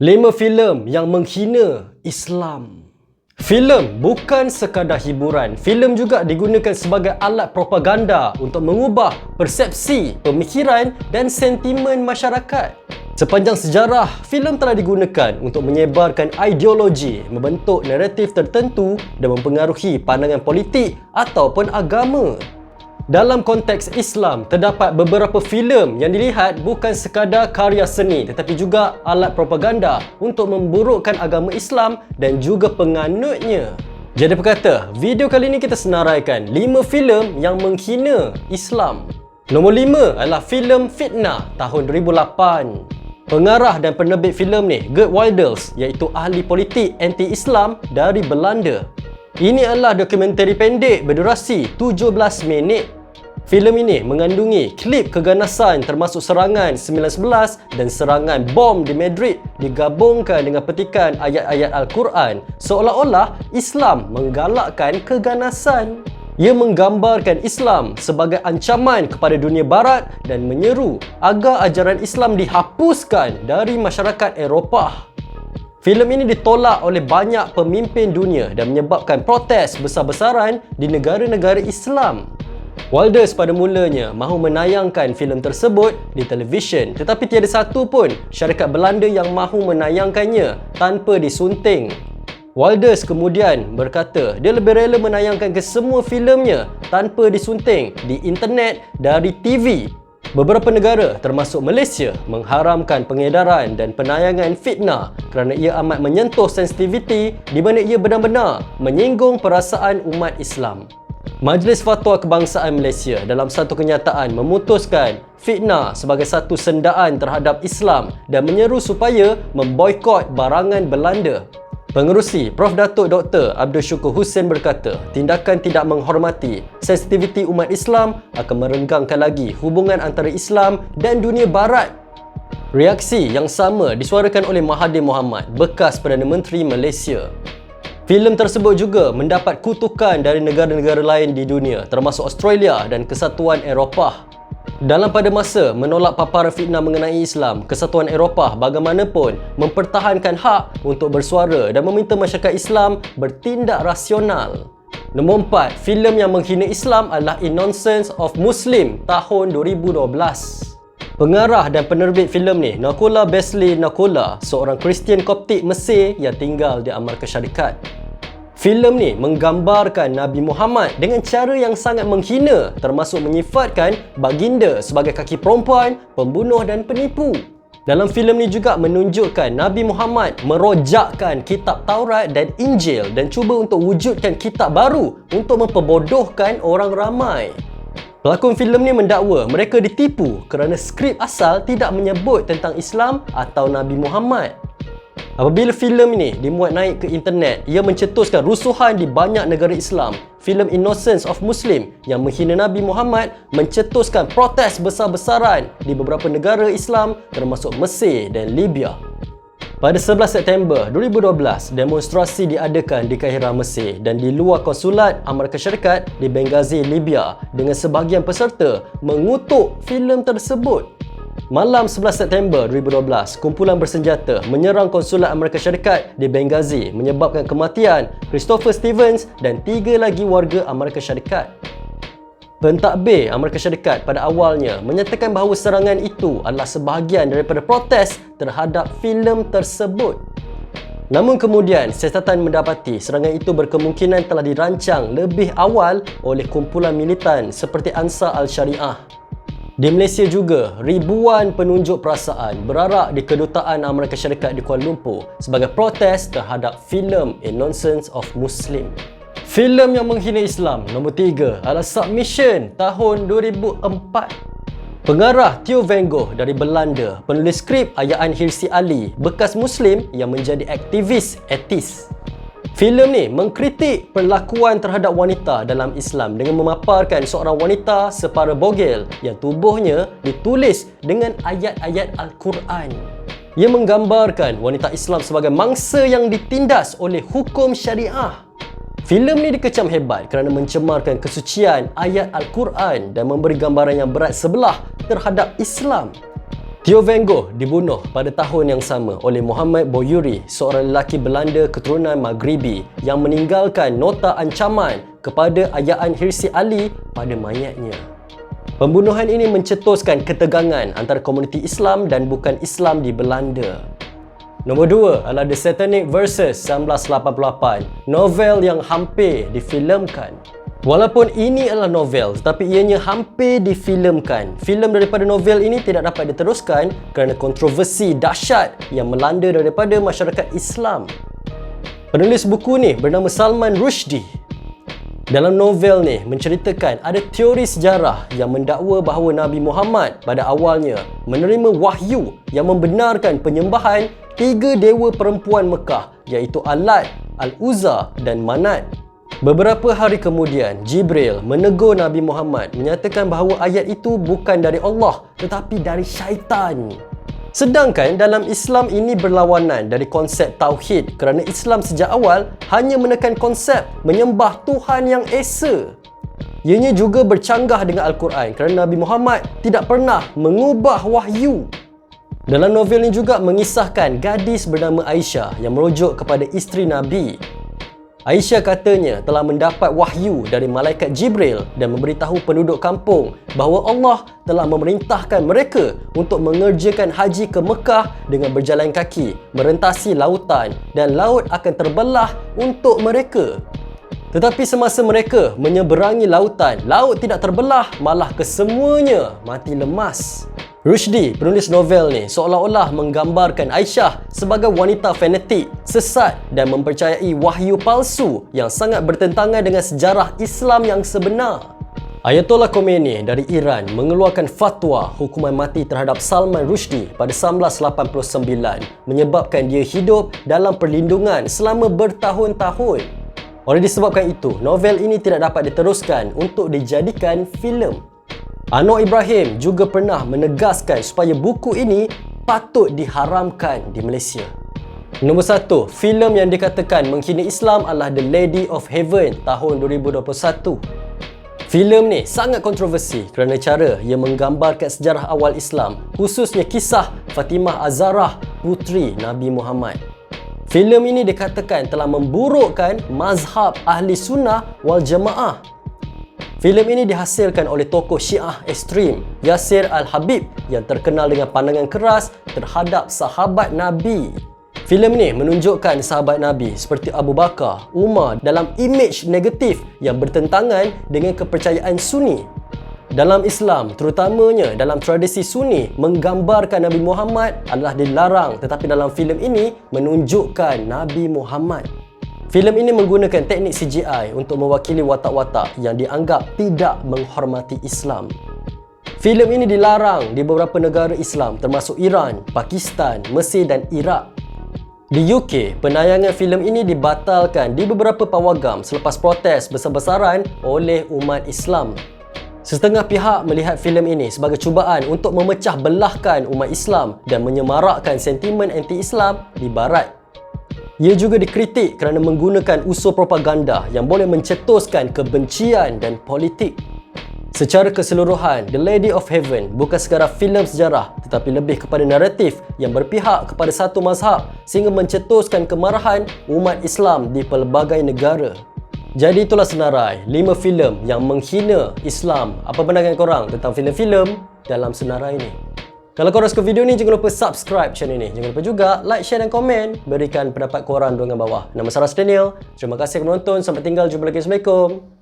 5 filem yang menghina Islam. Filem bukan sekadar hiburan. Filem juga digunakan sebagai alat propaganda untuk mengubah persepsi, pemikiran dan sentimen masyarakat. Sepanjang sejarah, filem telah digunakan untuk menyebarkan ideologi, membentuk naratif tertentu dan mempengaruhi pandangan politik ataupun agama. Dalam konteks Islam, terdapat beberapa filem yang dilihat bukan sekadar karya seni tetapi juga alat propaganda untuk memburukkan agama Islam dan juga penganutnya. Jadi berkata, video kali ini kita senaraikan 5 filem yang menghina Islam. Nombor 5 adalah filem Fitnah tahun 2008. Pengarah dan penerbit filem ni, Gert Wilders, iaitu ahli politik anti-Islam dari Belanda. Ini adalah dokumentari pendek berdurasi 17 minit Filem ini mengandungi klip keganasan termasuk serangan 911 dan serangan bom di Madrid digabungkan dengan petikan ayat-ayat Al-Quran seolah-olah Islam menggalakkan keganasan. Ia menggambarkan Islam sebagai ancaman kepada dunia barat dan menyeru agar ajaran Islam dihapuskan dari masyarakat Eropah. Filem ini ditolak oleh banyak pemimpin dunia dan menyebabkan protes besar-besaran di negara-negara Islam. Walders pada mulanya mahu menayangkan filem tersebut di televisyen tetapi tiada satu pun syarikat Belanda yang mahu menayangkannya tanpa disunting. Walders kemudian berkata dia lebih rela menayangkan ke semua filemnya tanpa disunting di internet dari TV. Beberapa negara termasuk Malaysia mengharamkan pengedaran dan penayangan fitnah kerana ia amat menyentuh sensitiviti di mana ia benar-benar menyinggung perasaan umat Islam. Majlis Fatwa Kebangsaan Malaysia dalam satu kenyataan memutuskan fitnah sebagai satu sendaan terhadap Islam dan menyeru supaya memboikot barangan Belanda. Pengerusi Prof Datuk Dr. Abdul Syukur Hussein berkata, tindakan tidak menghormati sensitiviti umat Islam akan merenggangkan lagi hubungan antara Islam dan dunia barat. Reaksi yang sama disuarakan oleh Mahathir Mohamad, bekas Perdana Menteri Malaysia. Filem tersebut juga mendapat kutukan dari negara-negara lain di dunia termasuk Australia dan Kesatuan Eropah. Dalam pada masa menolak paparan fitnah mengenai Islam, Kesatuan Eropah bagaimanapun mempertahankan hak untuk bersuara dan meminta masyarakat Islam bertindak rasional. Nombor 4, filem yang menghina Islam adalah In Nonsense of Muslim tahun 2012. Pengarah dan penerbit filem ni, Nakola Besley Nakola, seorang Kristian Koptik Mesir yang tinggal di Amerika Syarikat. Filem ni menggambarkan Nabi Muhammad dengan cara yang sangat menghina termasuk menyifatkan baginda sebagai kaki perempuan, pembunuh dan penipu. Dalam filem ni juga menunjukkan Nabi Muhammad merojakkan kitab Taurat dan Injil dan cuba untuk wujudkan kitab baru untuk memperbodohkan orang ramai. Pelakon filem ni mendakwa mereka ditipu kerana skrip asal tidak menyebut tentang Islam atau Nabi Muhammad. Apabila filem ini dimuat naik ke internet, ia mencetuskan rusuhan di banyak negara Islam. Filem Innocence of Muslim yang menghina Nabi Muhammad mencetuskan protes besar-besaran di beberapa negara Islam termasuk Mesir dan Libya. Pada 11 September 2012, demonstrasi diadakan di Kahira, Mesir dan di luar konsulat Amerika Syarikat di Benghazi, Libya dengan sebahagian peserta mengutuk filem tersebut. Malam 11 September 2012, kumpulan bersenjata menyerang konsulat Amerika Syarikat di Benghazi menyebabkan kematian Christopher Stevens dan tiga lagi warga Amerika Syarikat. Pentadbir Amerika Syarikat pada awalnya menyatakan bahawa serangan itu adalah sebahagian daripada protes terhadap filem tersebut. Namun kemudian, siasatan mendapati serangan itu berkemungkinan telah dirancang lebih awal oleh kumpulan militan seperti Ansar al-Syariah di Malaysia juga, ribuan penunjuk perasaan berarak di kedutaan Amerika Syarikat di Kuala Lumpur sebagai protes terhadap filem A Nonsense of Muslim. Filem yang menghina Islam nombor tiga adalah Submission tahun 2004. Pengarah Theo Van Gogh dari Belanda, penulis skrip Ayaan Hirsi Ali, bekas Muslim yang menjadi aktivis etis. Filem ni mengkritik perlakuan terhadap wanita dalam Islam dengan memaparkan seorang wanita separa bogel yang tubuhnya ditulis dengan ayat-ayat Al-Quran. Ia menggambarkan wanita Islam sebagai mangsa yang ditindas oleh hukum syariah. Filem ni dikecam hebat kerana mencemarkan kesucian ayat Al-Quran dan memberi gambaran yang berat sebelah terhadap Islam. Theo Van Gogh dibunuh pada tahun yang sama oleh Muhammad Boyuri, seorang lelaki Belanda keturunan Maghribi yang meninggalkan nota ancaman kepada ayaan Hirsi Ali pada mayatnya. Pembunuhan ini mencetuskan ketegangan antara komuniti Islam dan bukan Islam di Belanda. Nombor dua adalah The Satanic Verses 1988, novel yang hampir difilmkan. Walaupun ini adalah novel tetapi ianya hampir difilmkan. Filem daripada novel ini tidak dapat diteruskan kerana kontroversi dahsyat yang melanda daripada masyarakat Islam. Penulis buku ni bernama Salman Rushdie. Dalam novel ni menceritakan ada teori sejarah yang mendakwa bahawa Nabi Muhammad pada awalnya menerima wahyu yang membenarkan penyembahan tiga dewa perempuan Mekah iaitu Alat, Al-Uzza dan Manat. Beberapa hari kemudian, Jibril menegur Nabi Muhammad menyatakan bahawa ayat itu bukan dari Allah tetapi dari syaitan. Sedangkan dalam Islam ini berlawanan dari konsep Tauhid kerana Islam sejak awal hanya menekan konsep menyembah Tuhan yang Esa. Ianya juga bercanggah dengan Al-Quran kerana Nabi Muhammad tidak pernah mengubah wahyu. Dalam novel ini juga mengisahkan gadis bernama Aisyah yang merujuk kepada isteri Nabi Aisyah katanya telah mendapat wahyu dari malaikat Jibril dan memberitahu penduduk kampung bahawa Allah telah memerintahkan mereka untuk mengerjakan haji ke Mekah dengan berjalan kaki, merentasi lautan dan laut akan terbelah untuk mereka. Tetapi semasa mereka menyeberangi lautan, laut tidak terbelah, malah kesemuanya mati lemas. Rushdie, penulis novel ni, seolah-olah menggambarkan Aisyah sebagai wanita fanatik, sesat dan mempercayai wahyu palsu yang sangat bertentangan dengan sejarah Islam yang sebenar. Ayatollah Khomeini dari Iran mengeluarkan fatwa hukuman mati terhadap Salman Rushdie pada 1989 menyebabkan dia hidup dalam perlindungan selama bertahun-tahun. Oleh disebabkan itu, novel ini tidak dapat diteruskan untuk dijadikan filem. Anwar Ibrahim juga pernah menegaskan supaya buku ini patut diharamkan di Malaysia. Nombor satu, filem yang dikatakan menghina Islam adalah The Lady of Heaven tahun 2021. Filem ni sangat kontroversi kerana cara ia menggambarkan sejarah awal Islam, khususnya kisah Fatimah Azarah, putri Nabi Muhammad. Filem ini dikatakan telah memburukkan mazhab ahli sunnah wal jamaah Filem ini dihasilkan oleh tokoh Syiah ekstrim Yasir Al-Habib yang terkenal dengan pandangan keras terhadap sahabat Nabi. Filem ini menunjukkan sahabat Nabi seperti Abu Bakar, Umar dalam imej negatif yang bertentangan dengan kepercayaan Sunni. Dalam Islam, terutamanya dalam tradisi Sunni, menggambarkan Nabi Muhammad adalah dilarang tetapi dalam filem ini menunjukkan Nabi Muhammad. Filem ini menggunakan teknik CGI untuk mewakili watak-watak yang dianggap tidak menghormati Islam. Filem ini dilarang di beberapa negara Islam termasuk Iran, Pakistan, Mesir dan Iraq. Di UK, penayangan filem ini dibatalkan di beberapa pawagam selepas protes besar-besaran oleh umat Islam. Setengah pihak melihat filem ini sebagai cubaan untuk memecah belahkan umat Islam dan menyemarakkan sentimen anti-Islam di barat ia juga dikritik kerana menggunakan unsur propaganda yang boleh mencetuskan kebencian dan politik. Secara keseluruhan, The Lady of Heaven bukan sekadar filem sejarah tetapi lebih kepada naratif yang berpihak kepada satu mazhab sehingga mencetuskan kemarahan umat Islam di pelbagai negara. Jadi itulah senarai 5 filem yang menghina Islam. Apa pandangan korang tentang filem-filem dalam senarai ini? Kalau korang suka video ni, jangan lupa subscribe channel ni. Jangan lupa juga like, share dan komen. Berikan pendapat korang di bawah. Nama Sarah Daniel. Terima kasih kerana menonton. Sampai tinggal. Jumpa lagi. Assalamualaikum.